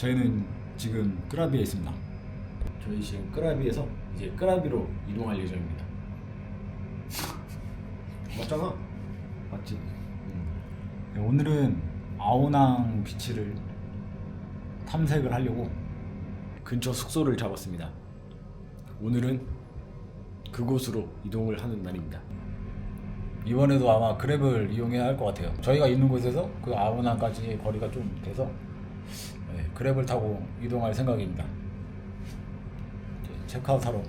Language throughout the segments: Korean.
저희는 지금 끄라비에 있습니다. 저희 지금 끄라비에서 이제 끄라비로 이동할 예정입니다. 맞잖아. 맞지? 네, 오늘은 아오낭 비치를 탐색을 하려고 근처 숙소를 잡았습니다. 오늘은 그곳으로 이동을 하는 날입니다. 이번에도 아마 그랩을 이용해야 할 것 같아요. 저희가 있는 곳에서 그 아오낭까지 거리가 좀 돼서 네, 그랩을 타고 이동할 생각입니다. 이제 체크아웃 하러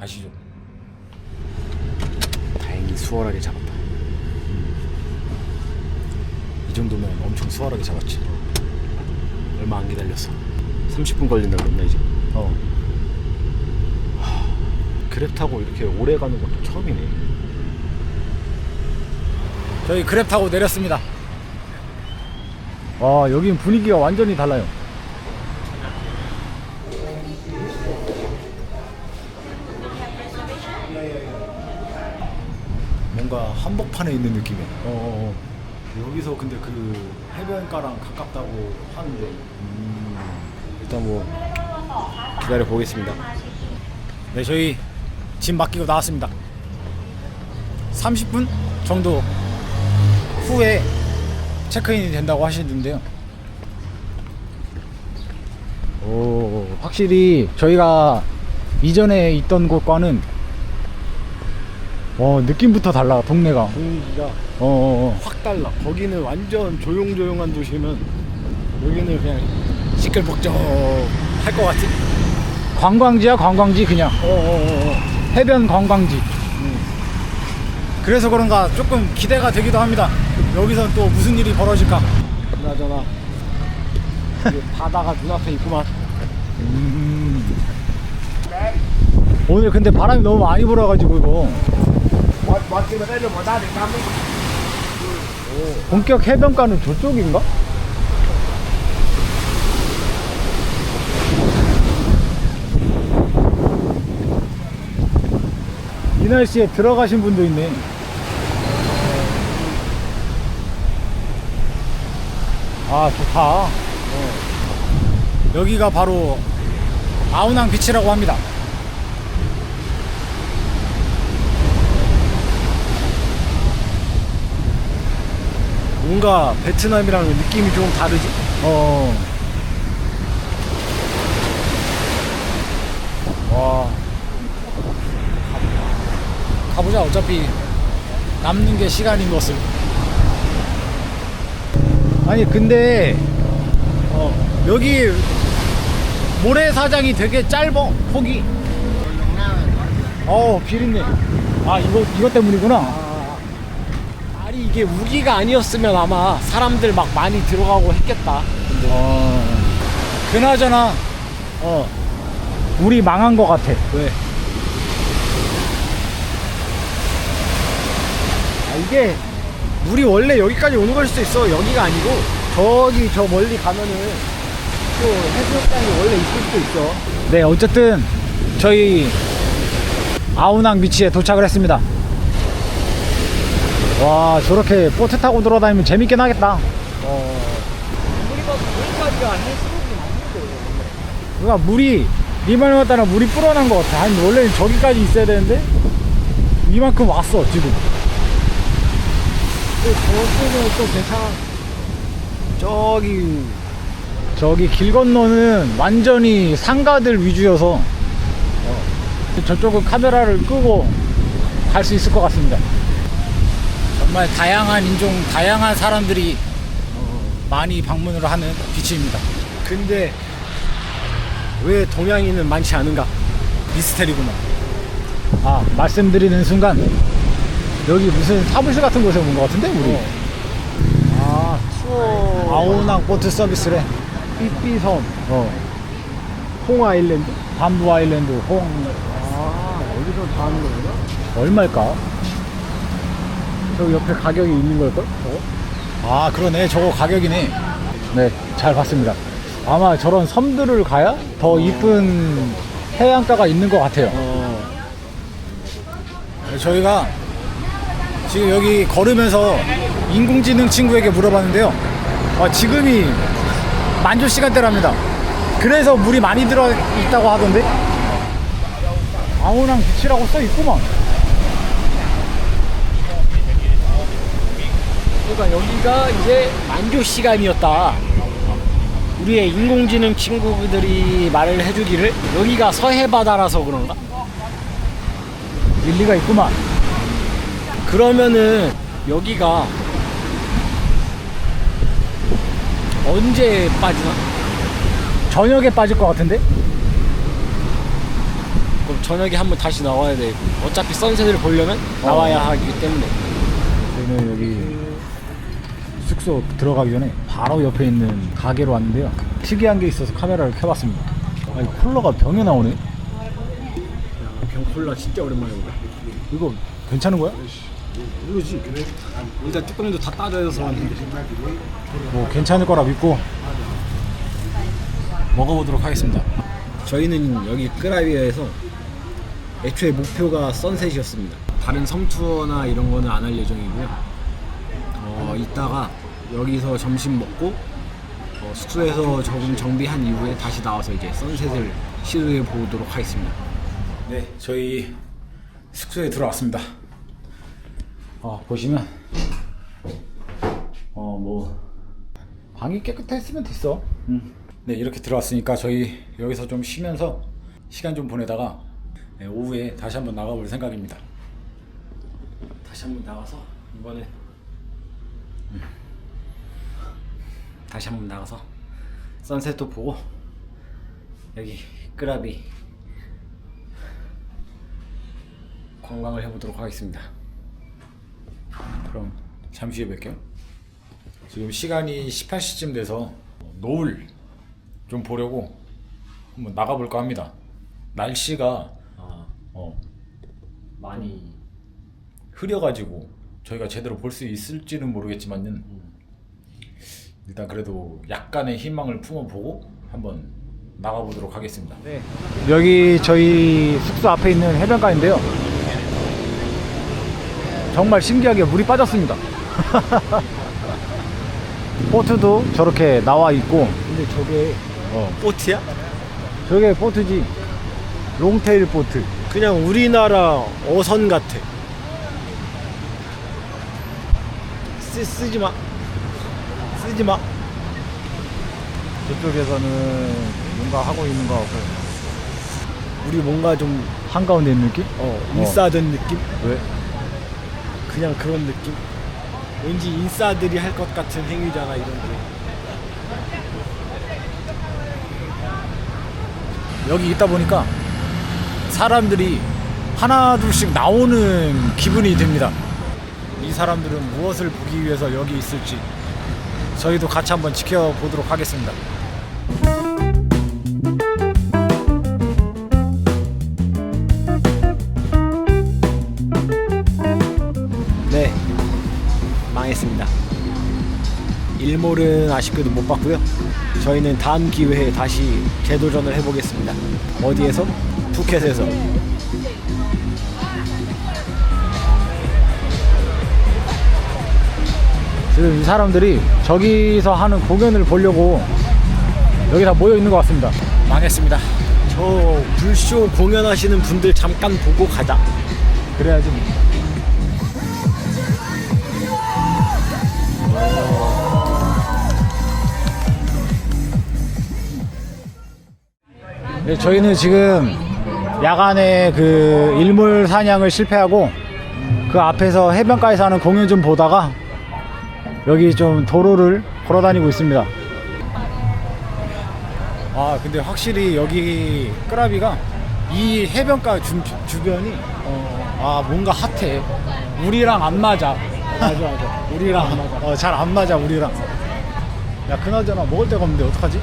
가시죠. 다행히 수월하게 잡았다. 이 정도면 엄청 수월하게 잡았지. 얼마 안 기다렸어. 30분 걸린다 그랬나 이제. 어. 하, 그랩 타고 이렇게 오래 가는 것도 처음이네. 저희 그랩 타고 내렸습니다. 와 여긴 분위기가 완전히 달라요. 뭔가 한복판에 있는 느낌이야. 어, 여기서 근데 그 해변가랑 가깝다고 하는데 음, 일단 뭐 기다려 보겠습니다. 네, 저희 짐 맡기고 나왔습니다. 30분 정도 후에 체크인이 된다고 하시는데요. 오, 확실히 저희가 이전에 있던 곳과는 어, 느낌부터 달라, 동네가. 분위기가 어, 어, 어. 확 달라. 거기는 완전 조용조용한 도시면 여기는 그냥 시끌벅적 할 것 같은. 관광지야, 관광지, 그냥. 어어 어. 해변 관광지. 그래서 그런가 조금 기대가 되기도 합니다. 여기서 또 무슨 일이 벌어질까? 그나저나 이게 바다가 눈앞에 있구만. 음. 오늘 근데 바람이 너무 많이 불어가지고 이거 본격 해변가는 저쪽인가? 이 날씨에 들어가신 분도 있네. 아 좋다. 여기가 바로 아우낭 비치라고 합니다. 뭔가 베트남이랑 느낌이 좀 다르지? 어. 와. 가보자. 어차피 남는 게 시간인 것을. 아니 근데 어, 여기 모래사장이 되게 짧어 폭이. 어 비린내. 아 이거 이거 때문이구나. 아니 이게 우기가 아니었으면 아마 사람들 막 많이 들어가고 했겠다. 어. 그나저나 어 우리 망한 것 같아. 왜? 아 이게 물이 원래 여기까지 오는 걸 수도 있어. 여기가 아니고 저기 저 멀리 가면은 또 해수욕장이 원래 있을 수도 있어. 네, 어쨌든 저희 아우낭 비치에 도착을 했습니다. 와, 저렇게 보트 타고 돌아다니면 재밌긴 하겠다. 어. 우리가 여기까지가 해수욕이 맞는데. 그러니까 물이 이만큼 왔다나 물이 불어난 것 같아. 아니 원래는 저기까지 있어야 되는데 이만큼 왔어 지금. 또 저쪽은 또 괜찮아. 저기 저기 길 건너는 완전히 상가들 위주여서 어, 저쪽은 카메라를 끄고 갈 수 있을 것 같습니다. 정말 다양한 인종, 다양한 사람들이 어, 많이 방문을 하는 비치입니다. 근데 왜 동양인은 많지 않은가? 미스테리구만. 아 말씀드리는 순간 여기 무슨 사무실 같은 곳에 온 것 같은데 우리 어. 아 투어 아오낭 보트 서비스래. 삐삐섬 어 홍 아일랜드 밤부 아일랜드 홍 아 여기서 다 하는 거구나 얼마일까? 저 옆에 가격이 있는 걸걸? 저거? 아 그러네 저거 가격이네 네 잘 봤습니다 아마 저런 섬들을 가야 더 이쁜 해안가가 있는 것 같아요 어 저희가 지금 여기 걸으면서 인공지능 친구에게 물어봤는데요 아, 지금이 만조 시간대랍니다. 그래서 물이 많이 들어 있다고 하던데. 아우랑 비치라고 써 있구만. 그러니까 여기가 이제 만조 시간이었다. 우리의 인공지능 친구들이 말을 해주기를 여기가 서해 바다라서 그런가? 일리가 있구만. 그러면은 여기가 언제 빠지나? 저녁에 빠질 것 같은데? 그럼 저녁에 한번 다시 나와야 돼. 어차피 선셋을 보려면 나와야 하기 때문에. 저희는 여기 숙소 들어가기 전에 바로 옆에 있는 가게로 왔는데요. 특이한 게 있어서 카메라를 켜봤습니다. 아니 콜라가 병에 나오네. 병콜라 진짜 오랜만에 본다. 이거 괜찮은 거야? 모르지. 일단 뚜껑도 다 따져서 왔는데. 뭐 괜찮을 거라 믿고 먹어보도록 하겠습니다. 저희는 여기 끄라비아에서 애초에 목표가 선셋이었습니다. 다른 섬 투어나 이런 거는 안 할 예정이고요. 어, 이따가 여기서 점심 먹고 어, 숙소에서 조금 정비한 이후에 다시 나와서 이제 선셋을 시도해 보도록 하겠습니다. 네, 저희 숙소에 들어왔습니다. 어, 보시면 어 뭐 방이 깨끗했으면 됐어. 음. 네, 이렇게 들어왔으니까 저희 여기서 좀 쉬면서 시간 좀 보내다가 네, 오후에 다시 한번 나가볼 생각입니다. 다시 한번 나가서 이번엔 음. 다시 한번 나가서 선셋도 보고 여기 끄라비 관광을 해보도록 하겠습니다. 그럼 잠시 후에 뵐게요. 지금 시간이 18시쯤 돼서 노을 좀 보려고 한번 나가볼까 합니다. 날씨가 아, 어, 많이 흐려가지고 저희가 제대로 볼 수 있을지는 모르겠지만은 일단 그래도 약간의 희망을 품어보고 한번 나가보도록 하겠습니다. 네. 여기 저희 숙소 앞에 있는 해변가인데요. 정말 신기하게 물이 빠졌습니다. 보트도 저렇게 나와 있고, 근데 저게 어, 보트야? 저게 보트지. 롱테일 보트. 그냥 우리나라 어선 같아. 쓰, 쓰지 마. 쓰지 마. 저쪽에서는 뭔가 하고 있는 것 같고, 우리 뭔가 좀 한가운데 있는 느낌? 어, 인싸된 느낌? 왜? 그냥 그런 느낌? 왠지 인싸들이 할 것 같은 행위잖아 이런 게. 여기 있다 보니까 사람들이 하나 둘씩 나오는 기분이 듭니다. 이 사람들은 무엇을 보기 위해서 여기 있을지 저희도 같이 한번 지켜보도록 하겠습니다. 네, 망했습니다. 일몰은 아쉽게도 못 봤고요. 저희는 다음 기회에 다시 재도전을 해보겠습니다. 어디에서? 푸켓에서. 지금 이 사람들이 저기서 하는 공연을 보려고 여기 다 모여 있는 것 같습니다. 망했습니다. 저 불쇼 공연하시는 분들 잠깐 보고 가자. 그래야지. 뭐. 네, 저희는 지금 야간에 그 일몰 사냥을 실패하고 그 앞에서 해변가에서 하는 공연 좀 보다가 여기 좀 도로를 걸어 다니고 있습니다. 아 근데 확실히 여기 끄라비가 이 해변가 주, 주변이 어, 아 뭔가 핫해. 우리랑 안 맞아. 맞아 맞아. 우리랑 안 맞아. 어, 잘 안 맞아 우리랑. 야 그나저나 먹을 데가 없는데 어떡하지?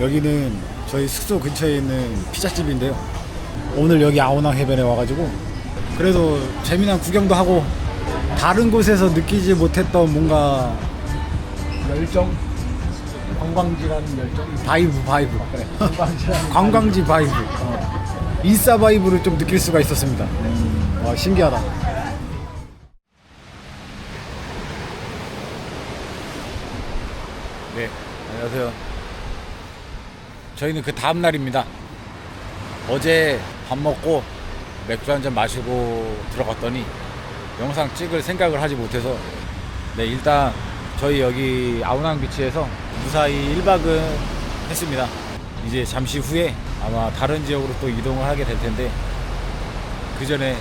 여기는 저희 숙소 근처에 있는 피자집인데요. 오늘 여기 아오낭 해변에 와가지고 그래도 재미난 구경도 하고 다른 곳에서 느끼지 못했던 뭔가 열정? 관광지라는 열정? 바이브 바이브. 그래. 관광지 바이브. 어. 인싸 바이브를 좀 느낄 수가 있었습니다. 와 신기하다. 네 안녕하세요. 저희는 그 다음 날입니다. 어제 밥 먹고 맥주 한 잔 마시고 들어갔더니 영상 찍을 생각을 하지 못해서 네 일단 저희 여기 아우낭 비치에서 무사히 1박은 했습니다. 이제 잠시 후에 아마 다른 지역으로 또 이동을 하게 될 텐데 그 전에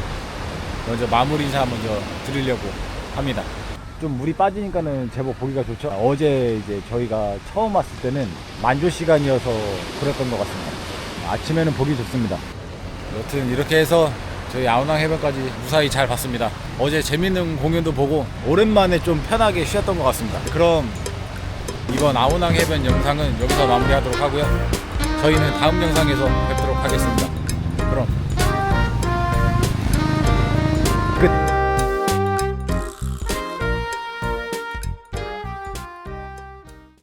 먼저 마무리 인사 먼저 드리려고 합니다. 좀 물이 빠지니까는 제법 보기가 좋죠. 어제 이제 저희가 처음 왔을 때는 만조 시간이어서 그랬던 것 같습니다. 아침에는 보기 좋습니다. 여튼 이렇게 해서 저희 아우낭 해변까지 무사히 잘 봤습니다. 어제 재밌는 공연도 보고 오랜만에 좀 편하게 쉬었던 것 같습니다. 그럼 이번 아우낭 해변 영상은 여기서 마무리하도록 하고요. 저희는 다음 영상에서 뵙도록 하겠습니다.